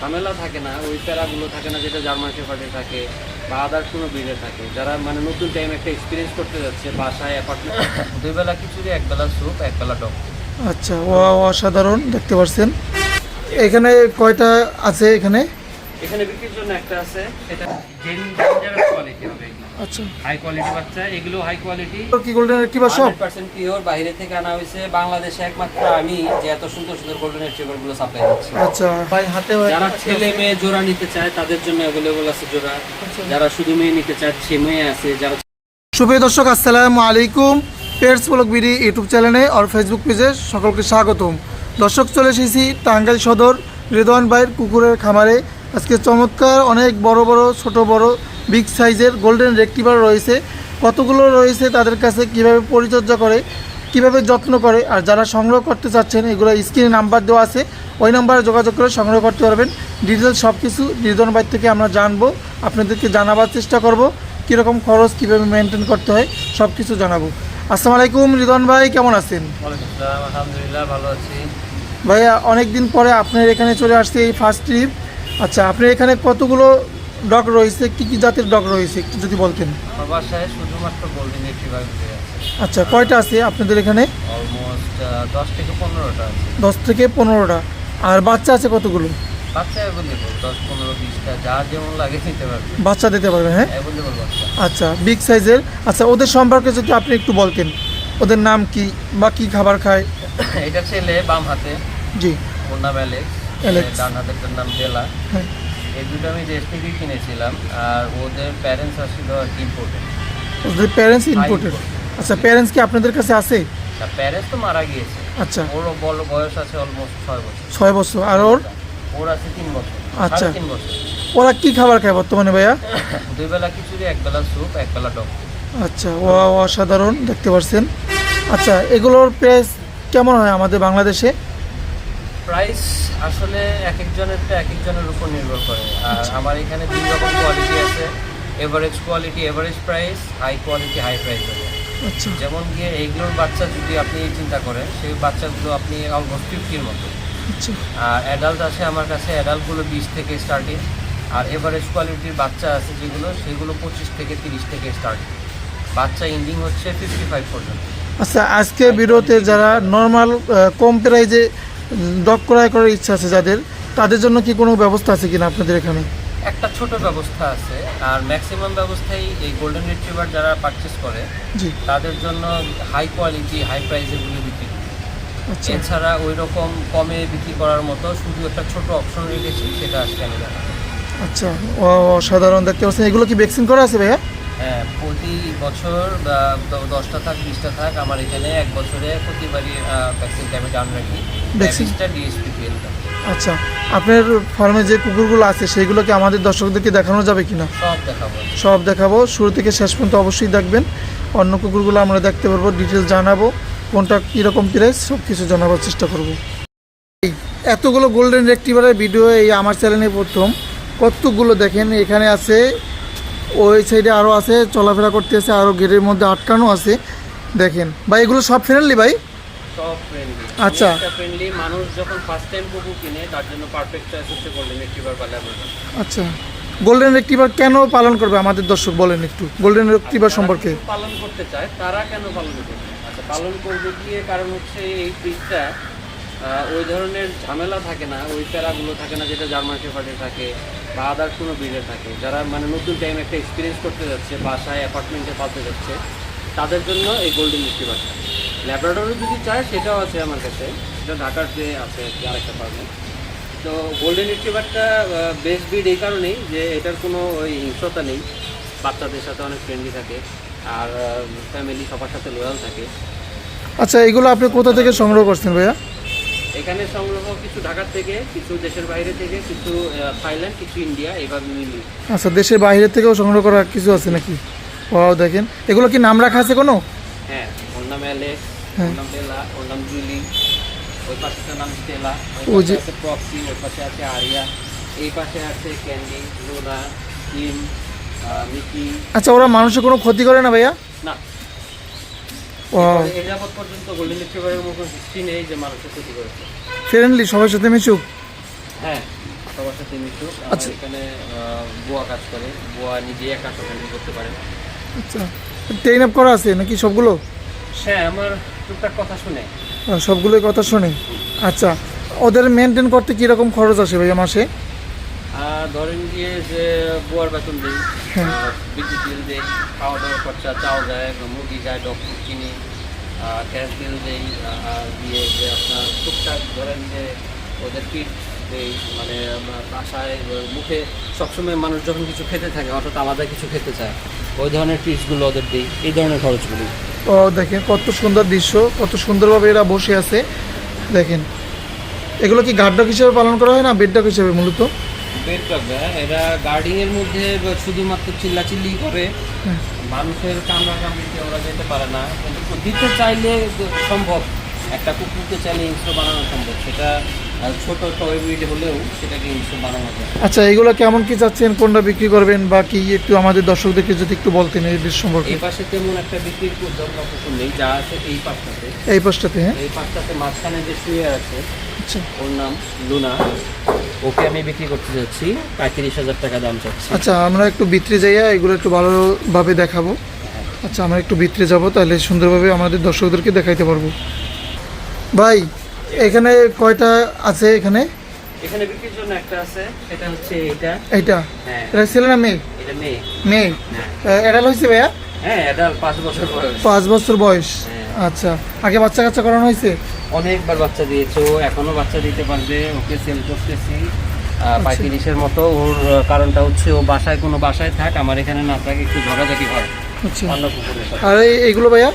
ঝামেলা থাকে না ওই প্যারাগুলো থাকে না যেটা জার্মান শেফার্ডে থাকে বা আদার্স কোনো ব্রিডে থাকে। যারা মানে নতুন টাইম একটা এক্সপিরিয়েন্স করতে যাচ্ছে বাসায় অ্যাপার্টমেন্ট দুই বেলা খিচুড়ি এক বেলা স্যুপ এক বেলা ডক আচ্ছা ও অসাধারণ দেখতে পাচ্ছেন এখানে কয়টা আছে এখানে? এখানে বিক্রির জন্য একটা আছে সেটা ডেঞ্জারাস কোয়ালিটি আচ্ছা। হাই কোয়ালিটি বাচ্চা এগুলো হাই কোয়ালিটি তো কি গোল্ডেন কি বা সব পার্সেন্ট পিওর বাইরে থেকে আনা হয়েছে। বাংলাদেশে একমাত্র আমি যে এত সুন্দর সুন্দর গোল্ডেন রিট্রিভারগুলো সাপ্লাই করছি। আচ্ছা। ভাই হাতে যারা ছেলে মেয়ে জোড়া নিতে চায় তাদের জন্য অ্যাভেলেবল আছে জোড়া। যারা শুধু মেয়ে নিতে চায় মেয়ে আছে যারা সুপ্রিয় দর্শক আসসালামু আলাইকুম। পেটস ব্লগ বিডি ইউটিউব চ্যানেলে আর ফেসবুক পেজে সকলকে স্বাগতম। দর্শক চলে এসেছি টাঙ্গাইল সদর রেদওয়ান ভাইয়ের কুকুরের খামারে। আজকে চমৎকার অনেক বড় বড় ছোট বড় বিগ সাইজের গোল্ডেন রেক্টিভার রয়েছে। কতগুলো রয়েছে তাদের কাছে কীভাবে পরিচর্যা করে কীভাবে যত্ন করে আর যারা সংগ্রহ করতে চাচ্ছেন এগুলো স্ক্রিনে নাম্বার দেওয়া আছে। ওই নাম্বারে যোগাযোগ করে সংগ্রহ করতে পারবেন। ডিটেলস সব কিছু ভাই থেকে আমরা জানব আপনাদেরকে জানাবার চেষ্টা করব কীরকম খরচ কীভাবে মেনটেন করতে হয় সব কিছু জানাব। আসসালামু আলাইকুম রিদওয়ান ভাই কেমন আছেন? আলহামদুলিল্লাহ ভালো আছি। ভাইয়া অনেক দিন পরে আপনার এখানে চলে আসছে এই ফার্স্ট ট্রিপ আচ্ছা আপনার এখানে কতগুলো ডগ রয়েছে কী কী জাতের ডগ রয়েছে একটু যদি বলতেন। আমার বাসায় শুধুমাত্র গোল্ডেন রিট্রিভার আচ্ছা কয়টা আছে আপনাদের এখানে? অলমোস্ট দশ থেকে পনেরোটা আছে। দশ থেকে পনেরোটা। আর বাচ্চা আছে কতগুলো? বাচ্চা অ্যাভেলেবল দশ পনেরো বিশটা যার যেমন লাগে নিতে পারবে। বাচ্চা দিতে পারবেন হ্যাঁ? অ্যাভেলেবল বাচ্চা। আচ্ছা বিগ সাইজের আচ্ছা ওদের সম্পর্কে যদি আপনি একটু বলতেন ওদের নাম কি বা কী খাবার খায়? এটা ছেলে বাম হাতে। জি। ওর নাম অ্যালেক্স অ্যালেক্স। ডান হাতের নাম বেলা হ্যাঁ। এই দুটো আমি দেশ থেকে কিনেছিলাম আর ওদের প্যারেন্টস আসছিল ইম্পোর্টেড ওদের প্যারেন্টস ইম্পোর্টেড আচ্ছা প্যারেন্টস কি আপনাদের কাছে আছে? প্যারেন্টস তো মারা গিয়েছে। আচ্ছা। ওরও বড় বয়স আছে অলমোস্ট ছয় বছর। ছয় বছর। আর ওর? ওর আছে তিন বছর। আচ্ছা। তিন বছর। ওরা কি খাবার খায় বর্তমানে ভাইয়া? দুই বেলা খিচুড়ি এক বেলা স্যুপ এক বেলা ডক। আচ্ছা ও অসাধারণ দেখতে পাচ্ছেন আচ্ছা এগুলোর প্রাইস কেমন হয় আমাদের বাংলাদেশে? প্রাইস আসলে এক একজনেরটা এক একজনের উপর নির্ভর করে। আর আমার এখানে দুই রকম কোয়ালিটি আছে। Average quality average price high quality high price হবে আচ্ছা। যেমন গিয়ে এইগুলোর বাচ্চা যদি আপনি চিন্তা করেন সেই বাচ্চাগুলো আপনি অলমোস্ট ফিফটির মতো। আচ্ছা। আর অ্যাডাল্ট আছে আমার কাছে অ্যাডাল্টগুলো বিশ থেকে স্টার্টিং আর এভারেজ কোয়ালিটির বাচ্চা আছে যেগুলো সেগুলো পঁচিশ থেকে তিরিশ থেকে স্টার্টিং বাচ্চা ইন্ডিং হচ্ছে ফিফটি ফাইভ পর্যন্ত। আচ্ছা আজকে ভিডিওতে যারা নর্মাল কম প্রাইজে ডগ ক্রয় করার ইচ্ছা আছে যাদের তাদের জন্য কি কোনো ব্যবস্থা আছে কিনা আপনাদের এখানে? একটা ছোট ব্যবস্থা আছে আর ম্যাক্সিমাম ব্যবস্থাই এই গোল্ডেন রিট্রিভার যারা পারচেস করে তাদের জন্য হাই কোয়ালিটি হাই প্রাইসেগুলো বিক্রি করে। আচ্ছা। এছাড়া ওই রকম কমে বিক্রি করার মতো শুধু একটা ছোট অপশন রেখেছি সেটা আজকে আমি আচ্ছা ও অসাধারণ দেখতে পাচ্ছেন। এগুলো কি ভ্যাকসিন করা আছে ভাইয়া? প্রতি বছর দশটা থাক বিশটা থাক আমার এখানে এক বছরে প্রতিবারই ভ্যাকসিনটা আমি ডান রাখি। ভ্যাকসিনটা ডিএসপি পিএলটা আচ্ছা আপনার ফার্মে যে কুকুরগুলো আছে সেইগুলো কি আমাদের দর্শকদেরকে দেখানো যাবে কিনা? সব দেখাবো। সব দেখাবো। শুরু থেকে শেষ পর্যন্ত অবশ্যই দেখবেন। অন্য কুকুরগুলো আমরা দেখতে পারব ডিটেলস জানাব কোনটা কীরকম প্রাইস সব কিছু জানাবার চেষ্টা করব। এই এতগুলো গোল্ডেন রেক্টিভারের ভিডিও এই আমার চ্যানেলে প্রথম। কতগুলো দেখেন এখানে আছে ওই সাইডে আরও আছে চলাফেরা করতে করতেছে আরও গেটের মধ্যে আটকানো আছে। দেখেন। ভাই এগুলো সব ফ্রেন্ডলি ভাই? সব ফ্রেন্ডলি আচ্ছা। ফ্রেন্ডলি মানুষ যখন ফার্স্ট টাইম কুকুর কিনে তার জন্য পারফেক্ট চয়েস হচ্ছে গোল্ডেন রিট্রিভার বা ল্যাব্রাডর আচ্ছা। গোল্ডেন রেক্টিভার কেন পালন করবে আমাদের দর্শক বলেন একটু? গোল্ডেন রেক্টিভার সম্পর্কে। পালন করতে চায় তারা কেন পালন করবে? আচ্ছা পালন করবে কি কারণ হচ্ছে এই ব্রিডটা ওই ধরনের ঝামেলা থাকে না ওই প্যারাগুলো থাকে না যেটা জার্মান শেফার্ডে থাকে। বা আদার কোনো ব্রিডে থাকে যারা মানে নতুন টাইম একটা এক্সপিরিয়েন্স করতে যাচ্ছে, বাসায় অ্যাপার্টমেন্টে পালতে যাচ্ছে, তাদের জন্য এই গোল্ডেন রিট্রিভারটা ল্যাব্রাডরও যদি চায়, সেটাও আছে আমার কাছে। সেটা ঢাকার যে আছে আরেকটা পারবেন তো গোল্ডেন রিট্রিভারটা বেস্ট ব্রিড এই কারণেই যে এটার কোনো ওই হিংসতা নেই। বাচ্চাদের সাথে অনেক ফ্রেন্ডলি থাকে আর ফ্যামিলি সবার সাথে লোয়াল থাকে। আচ্ছা এগুলো আপনি কোথা থেকে সংগ্রহ করছেন ভাইয়া? এখানে সংগ্রহ কিছু ঢাকার থেকে কিছু দেশের বাইরে থেকে কিছু থাইল্যান্ড কিছু ইন্ডিয়া এইভাবে মিলিয়ে। আচ্ছা দেশের বাইরে থেকেও সংগ্রহ করা কিছু আছে নাকি? ও দেখেন। এগুলো কি নাম রাখা আছে কোনো? হ্যাঁ ওর নাম অ্যালেক্স হ্যাঁ। ওর নাম বেলা ওর নাম জুলি ওই পাশেটার নাম স্টেলা ওই যে- পাশে আছে প্রক্সি ওই পাশে আছে আরিয়া এই পাশে আছে ক্যান্ডি লুনা কিম মিকি। আচ্ছা ওরা মানুষের কোনো ক্ষতি করে না ভাইয়া? না এ যাবৎ পর্যন্ত গোল্ডেন রিট্রিভারের মতো হিস্ট্রি নেই যে মানুষের ক্ষতি করেছে। ফ্রেন্ডলি সবার সাথে মিশুক। হ্যাঁ সবার সাথে মিশুক। আচ্ছা। এখানে বুয়া কাজ করে। বুয়া নিজে একা হ্যান্ডেল করতে পারে। আচ্ছা। ট্রেন আপ করা আছে নাকি সবগুলো? হ্যাঁ আমার টুকটাক কথা শুনে। সবগুলোই কথা শোনে। আচ্ছা। ওদের মেনটেন করতে কীরকম খরচ আসে ভাইয়া মাসে? ধরেন গিয়ে যে বুয়ার বেতন দিই হ্যাঁ। বিদ্যুৎ বিল দিই খাওয়া দাওয়ার খরচা চাল যায় মুরগি যায় ডক্টর কিনি গ্যাস বিল দিই দিয়ে যে আপনার টুকটাক ধরেন যে ওদের পিঠ দেই মানে বাসায় মুখে সবসময় মানুষ যখন কিছু খেতে থাকে অর্থাৎ আলাদা কিছু খেতে চায় ওই ধরনের টিপসগুলো ওদের দিই এই ধরনের খরচগুলো। ও দেখেন কত সুন্দর দৃশ্য কত সুন্দরভাবে এরা বসে আছে। দেখেন এগুলো কি গার্ডক হিসেবে পালন করা হয় না বেডডক হিসেবে মূলত? বেড হ্যাঁ? এরা গার্ডিং এর মধ্যে শুধুমাত্র চিল্লাচিল্লি করে। মানুষের কামড়া কামড়িতে ওরা যেতে পারে না। কিন্তু দিতে চাইলে সম্ভব। একটা কুকুরকে চাইলে হিংস্র বানানো সম্ভব। সেটা ছোট টয় হলেও সেটাকে হিংস্র বানানো যায়। আচ্ছা এগুলো কেমন কি চাচ্ছেন? কোনটা বিক্রি করবেন? বা কি একটু আমাদের দর্শকদেরকে যদি একটু বলতেন এই বিষয় সম্পর্কে। এই পাশে তেমন একটা বিক্রির দরকার কুকুর নেই যা আছে এই পাশটাতে। এই পাশটাতে হ্যাঁ? এই পাশটাতে মাঝখানে যে শুয়ে আছে আচ্ছা। ওর নাম লুনা। ওকে আমি বিক্রি করতে যাচ্ছি। পঁয়ত্রিশ হাজার টাকা দাম চাচ্ছি। আচ্ছা আমরা একটু ভিতরে যাইয়া এগুলো একটু ভালোভাবে দেখাবো। আচ্ছা আমরা একটু ভিতরে যাব তাহলে সুন্দরভাবে আমাদের দর্শকদেরকে দেখাইতে পারব। ভাই এখানে কয়টা আছে এখানে? এখানে বিক্রির জন্য একটা আছে সেটা হচ্ছে এটা এইটা? হ্যাঁ। এটা ছেলে না মেয়ে? এটা মেয়ে। মেয়ে? হ্যাঁ। এডাল হয়েছে ভাইয়া? হ্যাঁ এটা পাঁচ বছর বয়স। পাঁচ বছর বয়স। হ্যাঁ। আচ্ছা আগে বাচ্চা কাচ্চা করানো হয়েছে? অনেকবার বাচ্চা দিয়েছে ও এখনও বাচ্চা দিতে পারবে ওকে সেল করতেছি। আহ, পঁয়ত্রিশের মতো ওর কারণটা হচ্ছে ও বাসায় কোনো বাসায় থাক আমার এখানে না থাকে একটু ঝগাঝাটি হয়। আচ্ছা। অন্য কুকুরের সাথে। আর এই- এইগুলো ভাইয়া?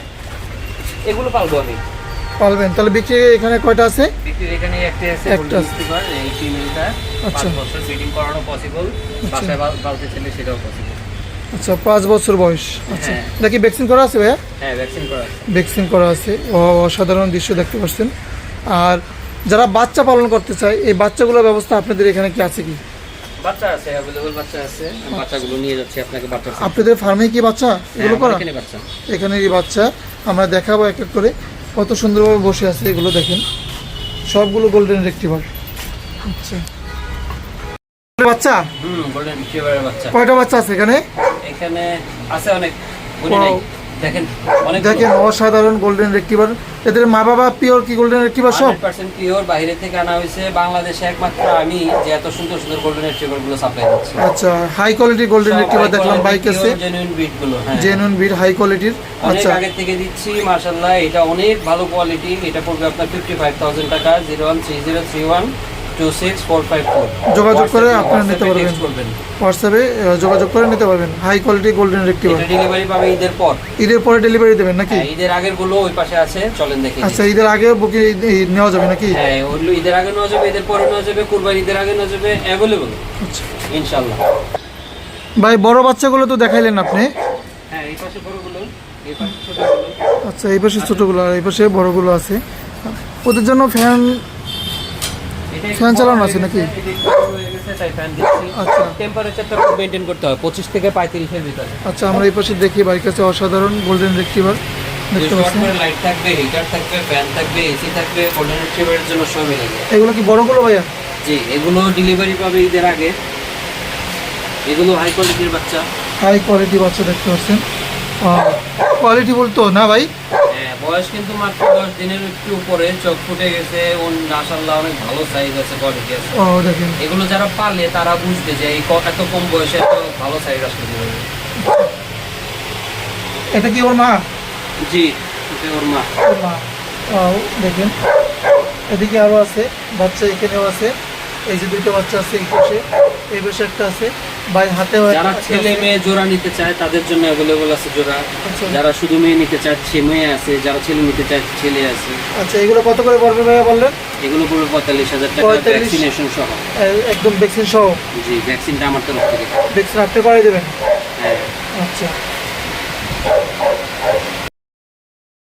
এগুলো পালবো আমি। পালবেন। তাহলে বিক্রি এখানে কয়টা আছে? বিক্রির এখানে একটা আছে একটা আছে। এই ফিমেলটা পাঁচ আচ্ছা। বছর ব্রিডিং করানো পসিবল বাসায় পালতে চাইলে সেটাও পসিবল আচ্ছা পাঁচ বছর বয়স। আচ্ছা হ্যাঁ। এটা কি ভ্যাকসিন করা আছে ভাইয়া? হ্যাঁ ভ্যাকসিন করা আছে। ভ্যাকসিন করা আছে। অসাধারণ দৃশ্য দেখতে পাচ্ছেন। আর যারা বাচ্চা পালন করতে চায় এই বাচ্চাগুলোর ব্যবস্থা আপনাদের এখানে কি আছে কি? বাচ্চা আছে অ্যাভেলেবল বাচ্চা আছে। বাচ্চাগুলো নিয়ে যাচ্ছি আপনাকে বাচ্চা আপনাদের ফার্মে কি বাচ্চা? এগুলো করা? এখানে বাচ্চা। এখানেরই বাচ্চা। আমরা দেখাবো এক এক করে। কত সুন্দরভাবে বসে আছে এগুলো দেখেন। সবগুলো গোল্ডেন রেক্টিভার আচ্ছা। বাচ্চা? হুম গোল্ডেন রিট্রিভারের বাচ্চা। কয়টা বাচ্চা আছে এখানে? এখানে আছে অনেক দেখেন অসাধারণ গোল্ডেন রেক্টিভার এদের মা বাবা পিওর কি গোল্ডেন রেক্টিভার সব? পার্সেন্ট পিওর বাইরে থেকে আনা হয়েছে। বাংলাদেশে একমাত্র আমি যে এত সুন্দর সুন্দর গোল্ডেন রেক্টিভারগুলো সাপ্লাই করছি। আচ্ছা হাই কোয়ালিটি গোল্ডেন রেক্টিভার দেখলাম বাইকে আছে জেনুইন বিটগুলো হ্যাঁ। জেনুইন বিট হাই কোয়ালিটির আচ্ছা। আগে থেকে দিচ্ছি মাশাআল্লাহ এটা অনেক ভালো কোয়ালিটি এটা পড়বে আপনার 55000 টাকা 0130313 যোগাযোগ করে আপনারা নিতে পারবেন। হোয়াটসঅ্যাপে যোগাযোগ করে নিতে পারবেন। High quality golden retriever delivery পাবে ঈদের পর। ঈদের পরে ডেলিভারি দেবেন নাকি? হ্যাঁ, ঈদের আগেরগুলো ওই পাশে আছে চলেন দেখে আচ্ছা ঈদের আগে বুকে নেওয়া যাবে নাকি? হ্যাঁ ওগুলো ঈদের আগে নেওয়া যাবে ঈদের পরে নেওয়া যাবে কুরবানি ঈদের আগে নেওয়া যাবে অ্যাভেলেবল আচ্ছা। ইনশাল্লাহ ভাই বড় বাচ্চাগুলো তো দেখাইলেন আপনি। হ্যাঁ এই পাশে বড়গুলো এই পাশে ছোটগুলো। আচ্ছা এই পাশে ছোটোগুলো আর এই পাশে বড়গুলো আছে। ওদের জন্য ফ্যান ফ্যান চালানো আছে নাকি? বড় আচ্ছা। টেম্পারেচারটা খুব মেনটেন করতে হয় পঁচিশ থেকে পঁয়ত্রিশের ভিতরে আচ্ছা আমরা এই পাশে দেখি বাড়ির কাছে অসাধারণ গোল্ডেন রেক্টিভার লাইট থাকবে হিটার থাকবে ফ্যান থাকবে এসি থাকবে গোল্ডেন রিট্রিভারের জন্য সব মিলে এগুলো কি বড়গুলো ভাইয়া? জি এগুলো ডেলিভারি পাবে ঈদের আগে। এগুলো হাই কোয়ালিটির বাচ্চা। হাই কোয়ালিটি বাচ্চা দেখতে পাচ্ছেন। কোয়ালিটি বলতো না ভাই? হ্যাঁ, বয়স কিন্তু মাত্র দশ দিনের একটু উপরে চোখ ফুটে গেছে ওর অনেক ভালো সাইজ আছে কোয়ালিটি আছে এগুলো যারা পালে তারা বুঝবে যে এই এত কম বয়সে এত ভালো সাইজ আসলে কীভাবে। এটা কি ওর মা? জি এটা ওর মা। ওর মা। দেখেন। এদিকে আরও আছে বাচ্চা এখানেও আছে। এই যে দুটো বাচ্চা আছে এই পাশে এই পাশে একটা আছে। ভাই হাতেও যারা ছেলে মেয়ে জোড়া নিতে চায় তাদের জন্য অ্যাভেলেবল আছে জোড়া। আচ্ছা। যারা শুধু মেয়ে নিতে চায় সে মেয়ে আছে। যারা ছেলে নিতে চায় ছেলে আছে। আচ্ছা এগুলো কত করে পড়বে ভাইয়া বললেন? এগুলো পুরো পঁয়তাল্লিশ হাজার টাকা ভ্যাকসিনেশন সহ। একদম ভ্যাকসিন সহ? জি ভ্যাকসিনটা আমার তরফ থেকে। ভ্যাকসিন আপনি করাই দেবেন? হ্যাঁ। আচ্ছা।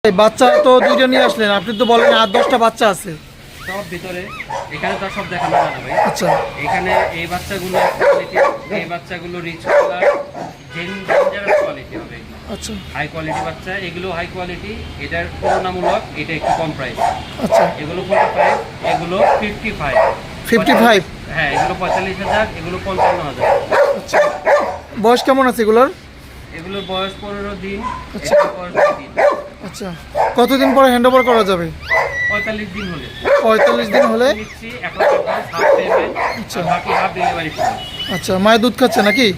এই বাচ্চা তো দুইটা নিয়ে আসলেন। আপনি তো বলেন আর দশটা বাচ্চা আছে। সব ভিতরে এখানে তো সব দেখানো না ভাই। আচ্ছা। এখানে এই বাচ্চাগুলো কোয়ালিটি এই বাচ্চাগুলো রিচ কালার ডেঞ্জারাস কোয়ালিটি হবে আচ্ছা। হাই কোয়ালিটি বাচ্চা এগুলো হাই কোয়ালিটি এটার তুলনামূলক এটা একটু কম প্রাইস আচ্ছা। এগুলো ফোর্টি ফাইভ এগুলো ফিফটি ফাইভ 55? হ্যাঁ এগুলো পঁয়তাল্লিশ হাজার এগুলো পঞ্চান্ন হাজার। আচ্ছা। বয়স কেমন আছে এগুলোর? এগুলোর বয়স পনেরো দিন আচ্ছা। আচ্ছা। কতদিন পরে হ্যান্ড ওভার করা যাবে? পঁয়তাল্লিশ দিন হলে। পঁয়তাল্লিশ দিন হলে? আচ্ছা। আচ্ছা মায়ের দুধ খাচ্ছে নাকি?